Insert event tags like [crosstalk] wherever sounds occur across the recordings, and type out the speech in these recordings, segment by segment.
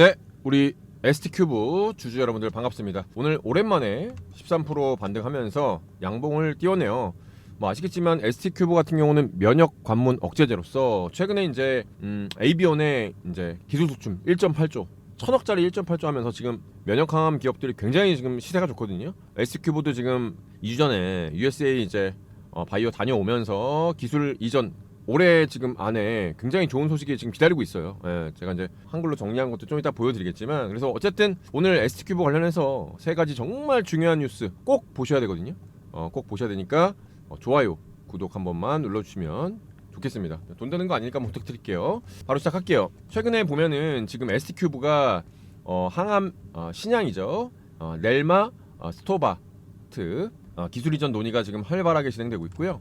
네, 우리 ST큐브 주주 여러분들 반갑습니다. 오늘 오랜만에 13% 반등하면서 양봉을 띄워내요. 뭐 아시겠지만 ST큐브 같은 경우는 면역 관문 억제제로서 최근에 이제 음, AB온의 이제 기술 수출 1.8조 천억짜리 1.8조 하면서 지금 면역 강함 기업들이 굉장히 지금 시세가 좋거든요. ST큐브도 지금 2주 전에 USA 이제 어, 바이오 다녀오면서 기술 이전 올해 지금 안에 굉장히 좋은 소식이 지금 기다리고 있어요. 예, 제가 이제 한글로 정리한 것도 좀 이따 보여드리겠지만 그래서 어쨌든 오늘 ST큐브 관련해서 세 가지 정말 중요한 뉴스 꼭 보셔야 되거든요. 어, 꼭 보셔야 되니까 어, 좋아요, 구독 한 번만 눌러주시면 좋겠습니다. 돈 드는 거 아니니까 부탁드릴게요. 바로 시작할게요. 최근에 보면은 지금 ST큐브가 어, 항암 어, 신약이죠. 어, 넬마 어, 스토바트 어, 기술 이전 논의가 지금 활발하게 진행되고 있고요.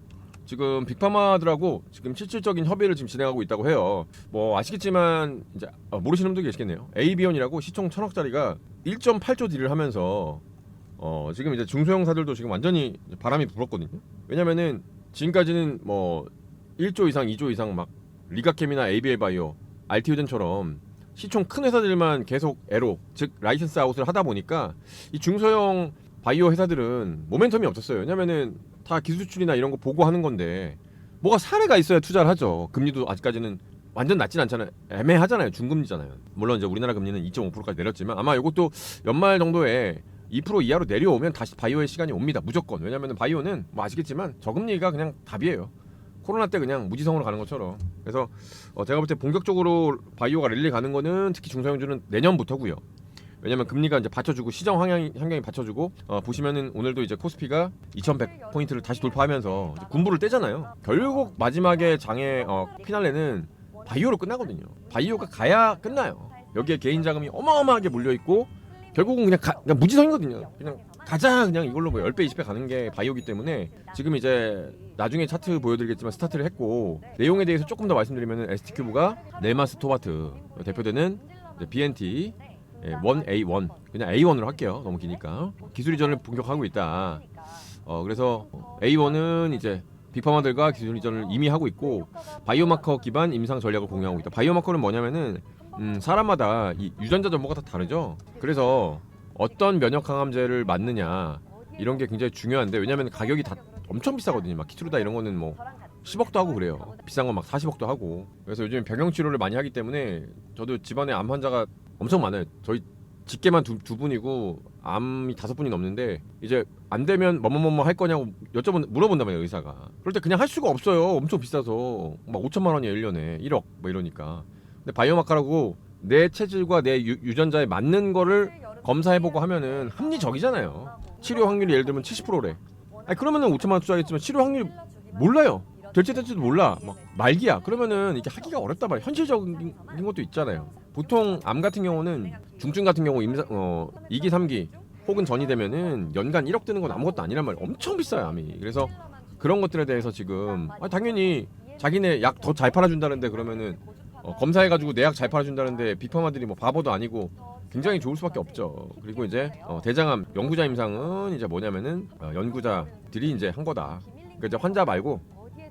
지금 빅파마들하고 지금 실질적인 협의를 지금 진행하고 있다고 해요. 뭐 아시겠지만 이제 어, 모르시는 분도 계시겠네요. AB온이라고 시총 천억짜리가 1.8조 딜을 하면서 어, 지금 이제 중소형사들도 지금 완전히 바람이 불었거든요. 왜냐면은 지금까지는 뭐 1조 이상, 2조 이상 막 리가캠이나 ABL 바이오, 알티우젠처럼 시총 큰 회사들만 계속 애로 즉 라이센스 아웃을 하다 보니까 이 중소형 바이오 회사들은 모멘텀이 없었어요. 왜냐면은 다 기술 수출이나 이런 거 보고 하는 건데 뭐가 사례가 있어야 투자를 하죠. 금리도 아직까지는 완전 낮진 않잖아요. 애매하잖아요. 중금리잖아요. 물론 이제 우리나라 금리는 2.5%까지 내렸지만 아마 이것도 연말 정도에 2% 이하로 내려오면 다시 바이오의 시간이 옵니다. 무조건. 왜냐면은 바이오는 뭐 아시겠지만 저금리가 그냥 답이에요. 코로나 때 그냥 무지성으로 가는 것처럼. 그래서 어, 제가 볼 때 본격적으로 바이오가 랠리 가는 거는 특히 중소형주는 내년부터고요. 왜냐면 금리가 이제 받쳐주고 시장 환경이, 환경이 받쳐주고 어, 보시면은 오늘도 이제 코스피가 2,100 포인트를 다시 돌파하면서 군부를 떼잖아요. 결국 마지막에 장의 어, 피날레는 바이오로 끝나거든요. 바이오가 가야 끝나요. 여기에 개인 자금이 어마어마하게 몰려 있고 결국은 그냥, 가, 그냥 무지성이거든요. 그냥 가자 그냥 이걸로 뭐 10배 20배 가는 게 바이오기 때문에 지금 이제 나중에 차트 보여드리겠지만 스타트를 했고 내용에 대해서 조금 더 말씀드리면 ST큐브가 네마 스토마트 대표되는 이제 BNT 예, 1A1 그냥 A1으로 할게요. 너무 기니까. 기술 이전을 본격하고 있다. 어 그래서 A1은 이제 빅파마들과 기술 이전을 이미 하고 있고 바이오마커 기반 임상 전략을 공유하고 있다. 바이오마커는 뭐냐면은 음, 사람마다 이 유전자 정보가 다 다르죠? 그래서 어떤 면역 강암제를 맞느냐 이런 게 굉장히 중요한데 왜냐면 가격이 다 엄청 비싸거든요. 막 키트루다 이런 거는 뭐 10억도 하고 그래요. 비싼 건 막 40억도 하고. 그래서 요즘 병용 치료를 많이 하기 때문에 저도 집안에 암 환자가 엄청 많아요. 저희 직계만 두, 두 분이고 암이 다섯 분이 넘는데 이제 안 되면 뭐뭐뭐뭐 할 거냐고 여쭤본 말이에요 의사가. 그럴 때 그냥 할 수가 없어요. 엄청 비싸서. 막 5천만 원이에요 1년에. 1억 뭐 이러니까. 근데 바이오마카라고 내 체질과 내 유, 유전자에 맞는 거를 검사해보고 하면은 합리적이잖아요. 치료 확률이 예를 들면 70%래. 아니 그러면은 5천만 원 투자하겠지만 치료 확률 몰라요. 될지 될지도 몰라. 막 말기야. 그러면은 이게 하기가 어렵다 말이야. 현실적인 것도 있잖아요 보통 암 같은 경우는 중증 같은 경우 임상 어 2기 3기 혹은 전이 되면은 연간 1억 드는 건 아무것도 아니란 말이에요 엄청 비싸요 암이 그래서 그런 것들에 대해서 지금 아, 당연히 자기네 약 더 잘 팔아준다는데 그러면은 어, 검사해가지고 내 약 잘 팔아준다는데 비파마들이 뭐 바보도 아니고 굉장히 좋을 수밖에 없죠. 그리고 이제 어, 대장암 연구자 임상은 이제 뭐냐면은 어, 연구자들이 이제 한 거다. 그러니까 이제 환자 말고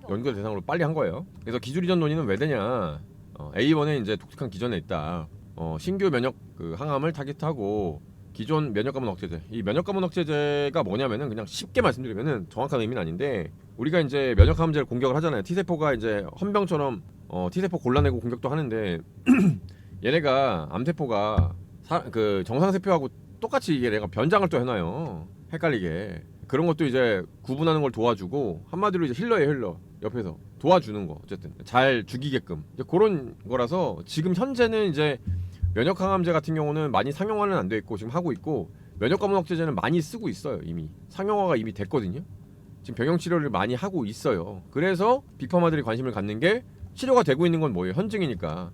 연구 대상으로 빨리 한 거예요. 그래서 기술 이전 논의는 왜 되냐? 어, A1에 이제 독특한 기전에 있다. 어, 신규 면역 그 항암을 타깃하고 기존 면역 가문 억제제. 이 면역 가문 억제제가 뭐냐면은 그냥 쉽게 말씀드리면은 정확한 의미는 아닌데 우리가 이제 면역 항암제를 공격을 하잖아요. T 세포가 이제 헌병처럼 어, T 세포 골라내고 공격도 하는데 [clears throat] 얘네가 암 세포가 사, 그 정상 세포하고 똑같이 얘네가 변장을 또 해놔요. 헷갈리게. 그런 것도 이제 구분하는 걸 도와주고 한마디로 이제 힐러예요 힐러. 옆에서. 도와주는 거 어쨌든. 잘 죽이게끔. 이제 그런 거라서 지금 현재는 이제 면역 항암제 같은 경우는 많이 상용화는 안 돼 있고 지금 하고 있고 면역 감문 억제제는 많이 쓰고 있어요 이미. 상용화가 이미 됐거든요. 지금 병용 치료를 많이 하고 있어요. 그래서 빅파마들이 관심을 갖는 게 치료가 되고 있는 건 뭐예요? 현증이니까.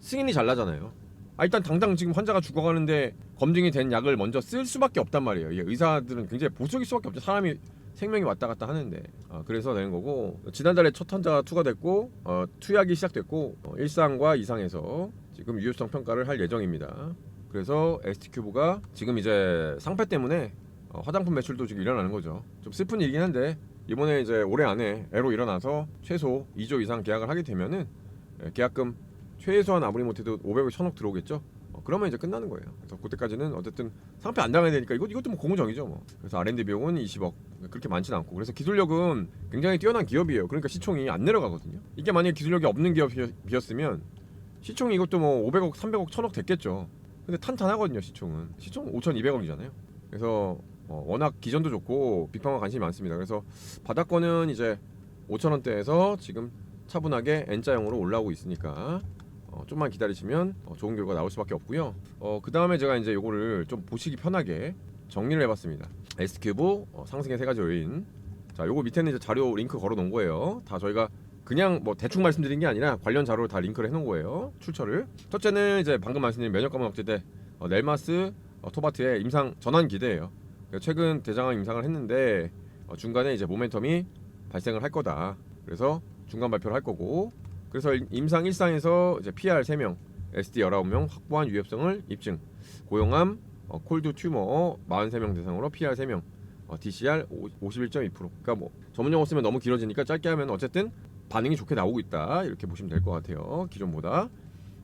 승인이 잘 나잖아요 아 일단 당장 지금 환자가 죽어가는데 검증이 된 약을 먼저 쓸 수밖에 없단 말이에요. 이게 의사들은 굉장히 보수적일 수밖에 없죠. 사람이 생명이 왔다 갔다 하는데 아, 그래서 되는 거고 지난달에 첫 환자가 투과됐고 어, 투약이 시작됐고 어, 일상과 이상에서 지금 유효성 평가를 할 예정입니다. 그래서 ST큐브가 지금 이제 상패 때문에 어, 화장품 매출도 지금 일어나는 거죠. 좀 슬픈 일이긴 한데 이번에 이제 올해 안에 애로 일어나서 최소 2조 이상 계약을 하게 되면은 예, 계약금 최소한 아무리 못해도 500억 1000억 들어오겠죠. 어, 그러면 이제 끝나는 거예요. 그래서 그때까지는 어쨌든 상패 안 당해야 되니까 이것 이것도 뭐 공정이죠 뭐. 그래서 R&D 비용은 20억 그렇게 많지는 않고 그래서 기술력은 굉장히 뛰어난 기업이에요. 그러니까 시총이 안 내려가거든요. 이게 만약에 기술력이 없는 기업이었으면 시총이 이것도 뭐 500억, 300억, 1000억 됐겠죠. 근데 탄탄하거든요 시총은. 시총 5,200억이잖아요. 그래서 어, 워낙 기전도 좋고 빅팡과 관심이 많습니다. 그래서 바닥권은 이제 5천 원대에서 지금 차분하게 N자형으로 올라오고 있으니까 어, 좀만 기다리시면 어, 좋은 결과 나올 수밖에 없고요. 어, 그 다음에 제가 이제 요거를 좀 보시기 편하게 정리를 해봤습니다. S큐브 어, 상승의 세 가지 요인. 자, 요거 밑에는 이제 자료 링크 걸어 놓은 거예요. 다 저희가 그냥 뭐 대충 말씀드린 게 아니라 관련 자료를 다 링크를 해놓은 거예요. 출처를. 첫째는 이제 방금 말씀드린 면역감염 억제제 어, 넬마스 어, 토바트의 임상 전환 기대예요. 최근 대장암 임상을 했는데 어, 중간에 이제 모멘텀이 발생을 할 거다. 그래서 중간 발표를 할 거고 그래서 임상 1상에서 이제 PR 3명, SD 19명 확보한 유협성을 입증. 고용암, 어, 콜드 튜머 43명 대상으로 PR 3명, 어, DCR 51.2%. 그러니까 뭐 전문 용어 쓰면 너무 길어지니까 짧게 하면 어쨌든 반응이 좋게 나오고 있다. 이렇게 보시면 될 것 같아요. 기존보다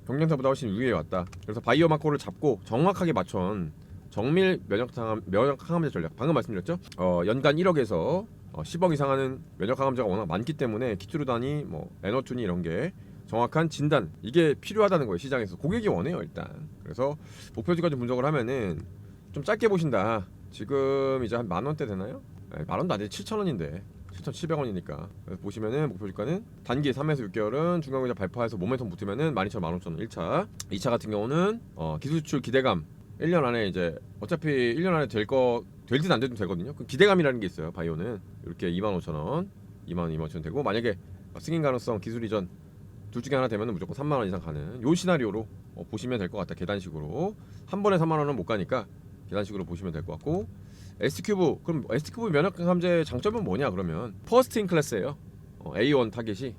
경쟁사보다 훨씬 우위에 왔다. 그래서 바이오 마커를 잡고 정확하게 맞춘 정밀 면역 항암 면역 항암제 전략 방금 말씀드렸죠. 어, 연간 1억에서 어, 10억 이상 하는 면역 항암제가 워낙 많기 때문에 키트루단이 뭐 에너툰이 이런 게 정확한 진단 이게 필요하다는 거예요 시장에서. 고객이 원해요 일단. 그래서 목표주까지 분석을 하면은 좀 짧게 보신다. 지금 이제 한 만 원대 되나요? 네, 만 원도 안 돼. 7천 원인데. 7,700원이니까. 보시면은 목표 주가는 단기 3에서 6개월은 중간고자 발파해서 모멘텀 붙으면은 12,000원, 15,000원 1차. 2차 같은 경우는 어, 기술 수출 기대감. 1년 안에 이제 어차피 1년 안에 될 거 될든 안 되든 되거든요. 그 기대감이라는 게 있어요. 바이오는 이렇게 25,000원, 2만 2만 5천 되고 만약에 승인 가능성 기술 이전 둘 중에 하나 되면 무조건 3만 원 이상 가는 요 시나리오로 어, 보시면 될 것 같다. 계단식으로 한 번에 3만 원은 못 가니까 계단식으로 보시면 될 것 같고 S큐브 그럼 S큐브 면역 감제 장점은 뭐냐 그러면 퍼스트 인 클래스예요. 어, A1 타겟이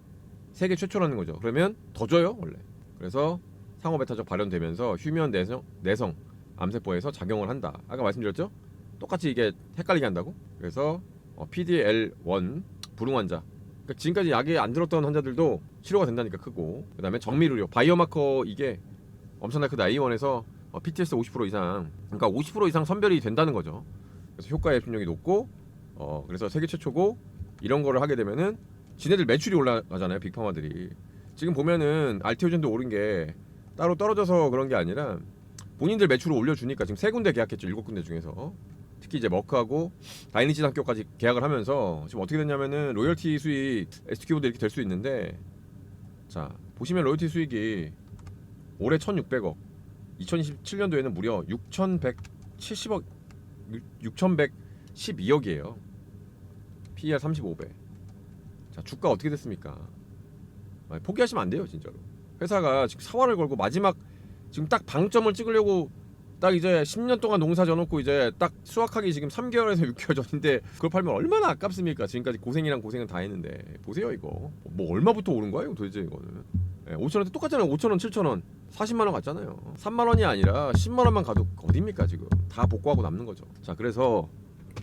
세계 최초라는 거죠. 그러면 더 줘요 원래. 그래서 상호 베타적 발현되면서 휴면 내성 내성 암세포에서 작용을 한다. 아까 말씀드렸죠? 똑같이 이게 헷갈리게 한다고. 그래서 어, PDL1 불응 환자. 그러니까 지금까지 약이 안 들었던 환자들도 치료가 된다니까 크고. 그 다음에 정밀의료 바이오마커 이게 엄청나게 크다. A1에서 어, PTS 50% 이상. 그러니까 50% 이상 선별이 된다는 거죠. 그래서 효과 예측력이 높고 어 그래서 세계 최초고 이런 거를 하게 되면은 지네들 매출이 올라가잖아요 빅파마들이 지금 보면은 알티오젠도 오른 게 따로 떨어져서 그런 게 아니라 본인들 매출을 올려주니까 지금 세 군데 계약했죠 일곱 군데 중에서 특히 이제 머크하고 다이니지 학교까지 계약을 하면서 지금 어떻게 됐냐면은 로열티 수익 SQ보다 이렇게 될 수 있는데 자 보시면 로열티 수익이 올해 1,600억 2027년도에는 무려 6,170억 6,112억이에요. PER 35배. 자 주가 어떻게 됐습니까? 아, 포기하시면 안 돼요 진짜로. 회사가 지금 사활을 걸고 마지막 지금 딱 방점을 찍으려고 딱 이제 10년 동안 농사 져놓고 이제 딱 수확하기 지금 3개월에서 6개월 전인데 그걸 팔면 얼마나 아깝습니까? 지금까지 고생이랑 고생은 다 했는데. 보세요 이거. 뭐 얼마부터 오른 거예요 도대체 이거는? 예, 5천 원대 똑같잖아요. 5천 원 7천 원. 40만 원 갔잖아요. 3만 원이 아니라 10만 원만 가도 어딥니까 지금? 다 복구하고 남는 거죠. 자 그래서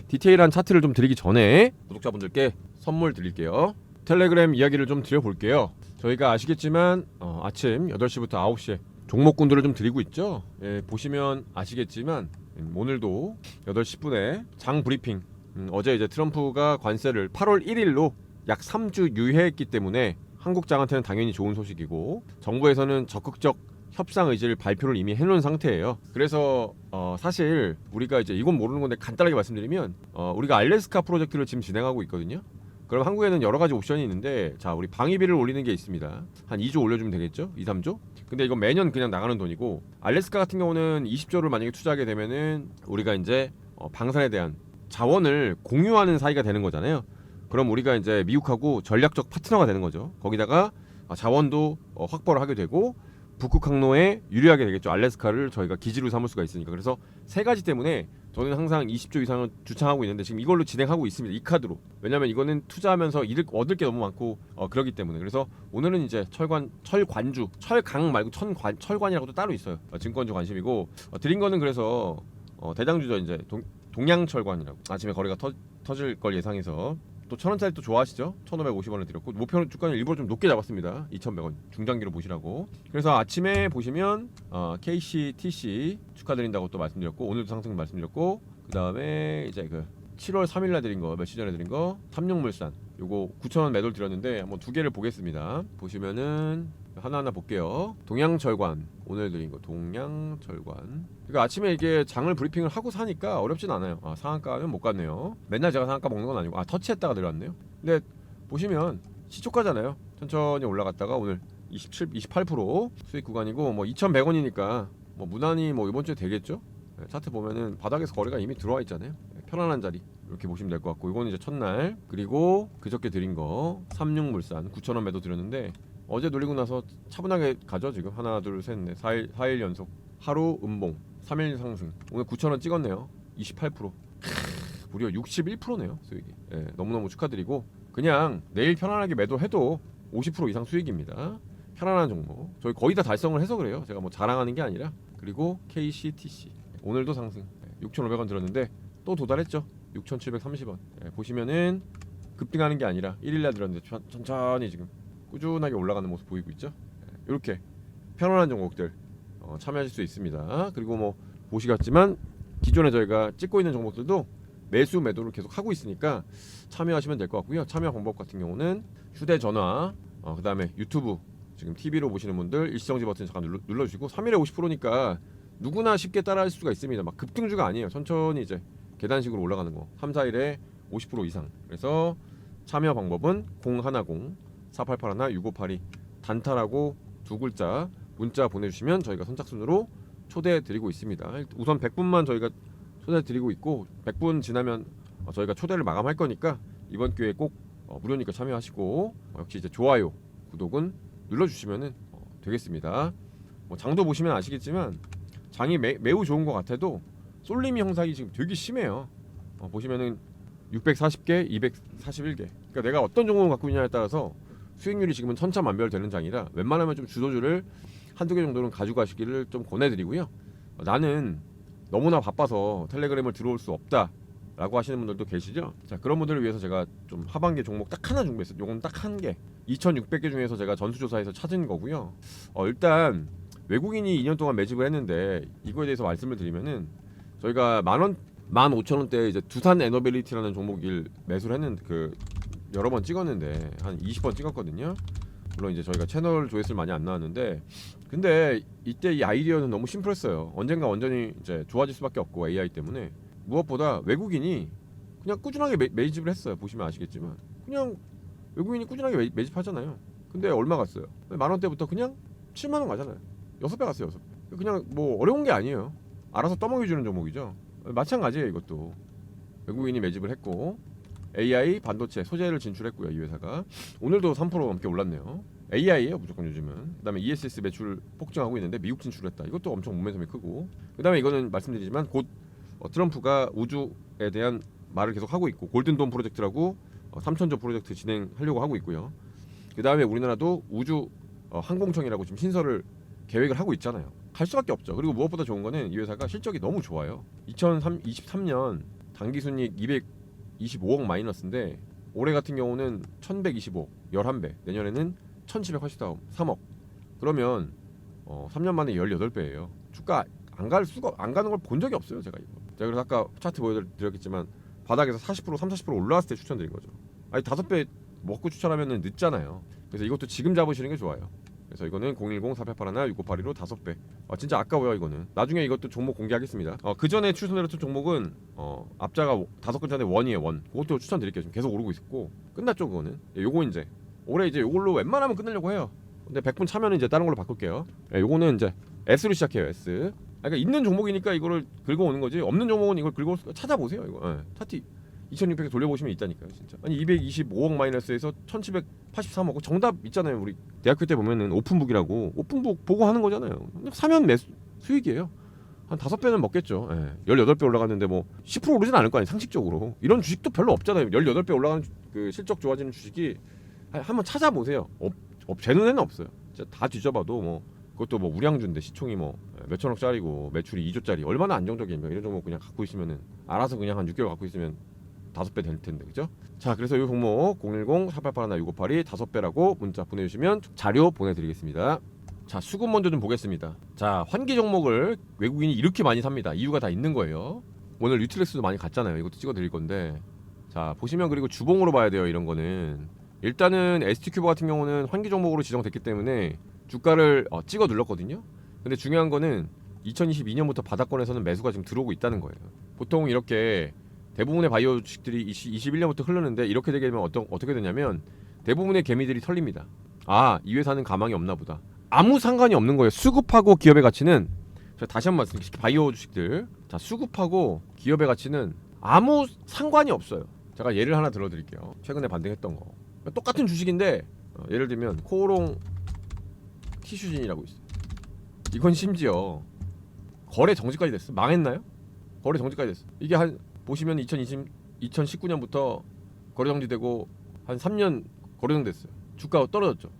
디테일한 차트를 좀 드리기 전에 구독자분들께 선물 드릴게요. 텔레그램 이야기를 좀 드려볼게요. 저희가 아시겠지만 어, 아침 8시부터 9시에 종목군들을 좀 드리고 있죠. 예, 보시면 아시겠지만 음, 오늘도 8시 10분에 장 브리핑. 음, 어제 이제 트럼프가 관세를 8월 1일로 약 3주 유예했기 때문에 한국장한테는 당연히 좋은 소식이고 정부에서는 적극적 협상 의지를 발표를 이미 해놓은 상태예요. 그래서 어, 사실 우리가 이제 이건 모르는 건데 간단하게 말씀드리면 어, 우리가 알래스카 프로젝트를 지금 진행하고 있거든요. 그럼 한국에는 여러 가지 옵션이 있는데 자 우리 방위비를 올리는 게 있습니다. 한 2조 올려주면 되겠죠? 2, 3조? 근데 이건 매년 그냥 나가는 돈이고 알래스카 같은 경우는 20조를 만약에 투자하게 되면은 우리가 이제 어, 방산에 대한 자원을 공유하는 사이가 되는 거잖아요. 그럼 우리가 이제 미국하고 전략적 파트너가 되는 거죠. 거기다가 아, 자원도 어, 확보를 하게 되고 북극 항로에 유리하게 되겠죠. 알래스카를 저희가 기지로 삼을 수가 있으니까. 그래서 세 가지 때문에 저는 항상 20조 이상을 주창하고 있는데 지금 이걸로 진행하고 있습니다. 이 카드로. 왜냐면 이거는 투자하면서 이득 얻을 게 너무 많고 어, 그러기 때문에. 그래서 오늘은 이제 철관 철관주 철강 말고 천관 철관이라고도 따로 있어요. 어, 증권주 관심이고 어, 드린 거는 그래서 어, 대장주죠 이제 동, 동양철관이라고 아침에 거래가 터, 터질 걸 예상해서 또 천 원짜리 또 좋아하시죠? 1,550원을 드렸고 목표 주가는 일부러 좀 높게 잡았습니다. 2,100원 중장기로 보시라고. 그래서 아침에 보시면 어, KCTC 축하드린다고 또 말씀드렸고 오늘도 상승 말씀드렸고 그 다음에 이제 그 7월 3일날 드린 거 며칠 전에 드린 거 삼육물산 요거 9,000원 매도를 드렸는데 한번 두 개를 보겠습니다. 보시면은 하나하나 볼게요. 동양철관 오늘 드린 거 동양철관. 그러니까 아침에 이게 장을 브리핑을 하고 사니까 어렵진 않아요. 아, 상한가는 못 갔네요. 맨날 제가 상한가 먹는 건 아니고 아 터치했다가 들어갔네요. 근데 보시면 시초가잖아요. 천천히 올라갔다가 오늘 27, 28% 수익 구간이고 뭐 2,100원이니까 뭐 무난히 뭐 이번 주에 되겠죠. 네, 차트 보면은 바닥에서 거래가 이미 들어와 있잖아요. 네, 편안한 자리 이렇게 보시면 될 것 같고 이거는 이제 첫날 그리고 그저께 드린 거 삼육물산 9,000원 매도 드렸는데 어제 놀리고 나서 차분하게 가죠 지금. 하나 둘셋넷. 4일 4일 연속. 하루 음봉 3일 상승. 오늘 9,000원 찍었네요. 28% 크으, 무려 61%네요 수익이. 예, 너무너무 축하드리고. 그냥 내일 편안하게 매도해도 50% 이상 수익입니다. 편안한 종목. 저희 거의 다 달성을 해서 그래요. 제가 뭐 자랑하는 게 아니라. 그리고 KCTC 오늘도 상승. 6,500원 들었는데 또 도달했죠. 6,730원. 예, 보시면은 급등하는 게 아니라 1일날 들었는데 천- 천천히 지금 꾸준하게 올라가는 모습 보이고 있죠? 이렇게 편안한 종목들 어, 참여하실 수 있습니다. 그리고 뭐 보시겠지만 기존에 저희가 찍고 있는 종목들도 매수 매도를 계속 하고 있으니까 참여하시면 될 것 같고요. 참여 방법 같은 경우는 휴대전화 어, 그 다음에 유튜브. 지금 TV로 보시는 분들 일시정지 버튼 잠깐 눌러, 눌러주시고 3일에 50%니까 누구나 쉽게 따라할 수가 있습니다. 막 급등주가 아니에요. 천천히 이제 계단식으로 올라가는 거. 3, 4일에 50% 이상. 그래서 참여 방법은 010 4881 6582 단타라고 두 글자 문자 보내주시면 저희가 선착순으로 초대해 드리고 있습니다. 우선 100분만 저희가 초대 드리고 있고 100분 지나면 어, 저희가 초대를 마감할 거니까 이번 기회에 꼭 어, 무료니까 참여하시고 어, 역시 이제 좋아요 구독은 눌러주시면 되겠습니다. 뭐 장도 보시면 아시겠지만 장이 매, 매우 좋은 것 같아도 쏠림 형상이 지금 되게 심해요. 어, 보시면은 640개, 241개. 그러니까 내가 어떤 종목을 갖고 있냐에 따라서 수익률이 지금은 천차만별 되는 장이라 웬만하면 좀 주도주를 한두 개 정도는 가져가시기를 좀 권해드리고요. 어, 나는 너무나 바빠서 텔레그램을 들어올 수 없다 라고 하시는 분들도 계시죠. 자 그런 분들을 위해서 제가 좀 하반기 종목 딱 하나 준비했어요. 요건 딱 한 개. 2,600개 중에서 제가 전수조사해서 찾은 거고요. 어, 일단 외국인이 2년 동안 매집을 했는데 이거에 대해서 말씀을 드리면은 저희가 만원 15,000원대 이제 두산 에너빌리티라는 종목을 매수를 했는데 그 여러 번 찍었는데 한 20번 찍었거든요. 물론 이제 저희가 채널 조회수를 많이 안 나왔는데 근데 이때 이 아이디어는 너무 심플했어요. 언젠가 완전히 이제 좋아질 수밖에 없고 AI 때문에 무엇보다 외국인이 그냥 꾸준하게 매, 매집을 했어요. 보시면 아시겠지만 그냥 외국인이 꾸준하게 매, 매집하잖아요. 근데 얼마 갔어요? 만 원대부터 그냥 7만 원 가잖아요. 여섯 배 갔어요. 여섯 배. 그냥 뭐 어려운 게 아니에요. 알아서 떠먹여주는 종목이죠. 마찬가지예요 이것도 외국인이 매집을 했고 AI 반도체 소재를 진출했고요 이 회사가 오늘도 3% 넘게 올랐네요 AI예요 무조건 요즘은 그다음에 ESS 매출 폭증하고 있는데 미국 진출했다 이것도 엄청 모멘텀이 크고 그다음에 이거는 말씀드리지만 곧 어, 트럼프가 우주에 대한 말을 계속 하고 있고 골든돔 프로젝트라고 어, 3천조 프로젝트 진행하려고 하고 있고요 그다음에 우리나라도 우주 어, 항공청이라고 지금 신설을 계획을 하고 있잖아요. 갈 수밖에 없죠. 그리고 무엇보다 좋은 거는 이 회사가 실적이 너무 좋아요. 2023년 당기순이익 225억 마이너스인데 올해 같은 경우는 1125, 11배. 내년에는 1783억. 그러면 어, 3년 만에 18배예요. 주가 안 갈 수가 안 가는 걸 본 적이 없어요, 제가 이거. 제가 그래서 아까 차트 보여드렸겠지만 바닥에서 40% 3, 40% 올라왔을 때 추천드린 거죠. 아니 다섯 배 먹고 추천하면 늦잖아요. 그래서 이것도 지금 잡으시는 게 좋아요. 그래서 이거는 010-4881-6582로 다섯 배. 아, 진짜 아까워요 이거는. 나중에 이것도 종목 공개하겠습니다. 어, 그 전에 추천드렸던 종목은 어, 앞자가 오- 다섯 글자인데 원이에요 원. 그것도 추천드릴게요. 지금 계속 오르고 있고 끝났죠 그거는. 예, 요거 이제 올해 이제 요걸로 웬만하면 끝내려고 해요. 근데 100분 차면 이제 다른 걸로 바꿀게요. 예, 요거는 이제 S로 시작해요 S. 아, 그러니까 있는 종목이니까 이거를 긁어오는 거지. 없는 종목은 이걸 긁어 찾아보세요 이거. 예, 차트 2600에 돌려보시면 있다니까요 진짜. 아니 225억 마이너스에서 1783억. 정답 있잖아요 우리 대학교 때 보면은 오픈북이라고. 오픈북 보고 하는 거잖아요. 사면 매수 수익이에요. 한 다섯 배는 먹겠죠. 예. 18배 올라갔는데 뭐 10% 오르진 않을 거 아니에요 상식적으로. 이런 주식도 별로 없잖아요. 18배 올라가는 주- 그 실적 좋아지는 주식이 한- 한번 찾아보세요. 없, 없, 제 눈에는 없어요. 진짜 다 뒤져봐도 뭐 그것도 뭐 우량주인데 시총이 뭐 몇천억짜리고 매출이 2조짜리 얼마나 안정적인 이런 종목 그냥 갖고 있으면은 알아서 그냥 한 6개월 갖고 있으면 다섯 배 될 텐데 그죠? 자 그래서 이 종목 010 4881 6582 다섯 배라고 문자 보내주시면 자료 보내드리겠습니다. 자 수급 먼저 좀 보겠습니다. 자 환기 종목을 외국인이 이렇게 많이 삽니다. 이유가 다 있는 거예요. 오늘 뉴트렉스도 많이 갔잖아요. 이것도 찍어드릴 건데 자 보시면 그리고 주봉으로 봐야 돼요. 이런 거는 일단은 ST큐브 같은 경우는 환기 종목으로 지정됐기 때문에 주가를 어, 찍어 눌렀거든요. 근데 중요한 거는 2022년부터 바닥권에서는 매수가 지금 들어오고 있다는 거예요. 보통 이렇게 대부분의 바이오 주식들이 21년부터 흐르는데 이렇게 되게 되면 어떤 어떻게 되냐면 대부분의 개미들이 털립니다. 아, 이 회사는 가망이 없나 보다. 아무 상관이 없는 거예요. 수급하고 기업의 가치는 제가 다시 한 번 말씀드릴게요. 바이오 주식들. 자, 수급하고 기업의 가치는 아무 상관이 없어요. 제가 예를 하나 들어드릴게요. 최근에 반등했던 거. 똑같은 주식인데 어, 예를 들면 코오롱 티슈진이라고 있어요. 이건 심지어 거래 정지까지 됐어. 망했나요? 거래 정지까지 됐어. 이게 한 보시면 2020 2019년부터 거래 정지되고 한 3년 거래 정지됐어요. 주가가 떨어졌죠.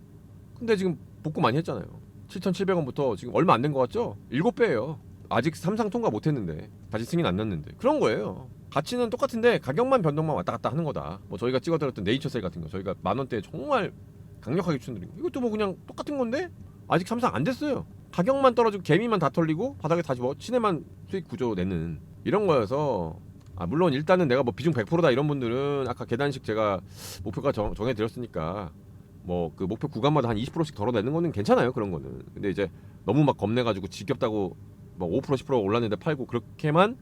근데 지금 복구 많이 했잖아요. 7,700원부터 지금 얼마 안 된 것 같죠? 7배예요. 아직 삼상 통과 못 했는데 다시 승인 안 났는데 그런 거예요. 가치는 똑같은데 가격만 변동만 왔다 갔다 하는 거다. 뭐 저희가 찍어드렸던 네이처셀 같은 거 저희가 만 원대에 정말 강력하게 추천드린 거. 이것도 뭐 그냥 똑같은 건데 아직 삼상 안 됐어요. 가격만 떨어지고 개미만 다 털리고 바닥에 다시 뭐 친해만 수익 구조 내는 이런 거여서 아 물론 일단은 내가 뭐 비중 100%다 이런 분들은 아까 계단식 제가 목표가 정, 정해드렸으니까 뭐 그 목표 구간마다 한 20%씩 덜어내는 거는 괜찮아요 그런 거는. 근데 이제 너무 막 겁내가지고 지겹다고 뭐5% 10% 올랐는데 팔고 그렇게만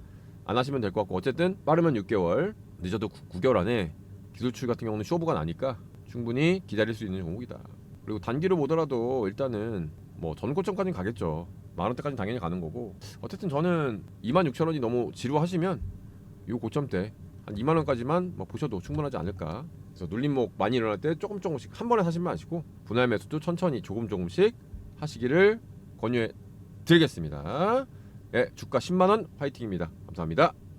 안 하시면 될 것 같고 어쨌든 빠르면 6개월 늦어도 9, 개월 안에 기술출 같은 경우는 쇼부가 나니까 충분히 기다릴 수 있는 종목이다. 그리고 단기로 보더라도 일단은 뭐 전고점까지는 가겠죠. 만 원대까지는 당연히 가는 거고. 어쨌든 저는 2만 6천 원이 너무 지루하시면 요 고점대 한 2만 원까지만 뭐 보셔도 충분하지 않을까. 그래서 눌림목 많이 일어날 때 조금 조금씩 한 번에 사시면 마시고 분할 매수도 천천히 조금 조금씩 하시기를 권유해 드리겠습니다. 예, 주가 10만 원 파이팅입니다. 감사합니다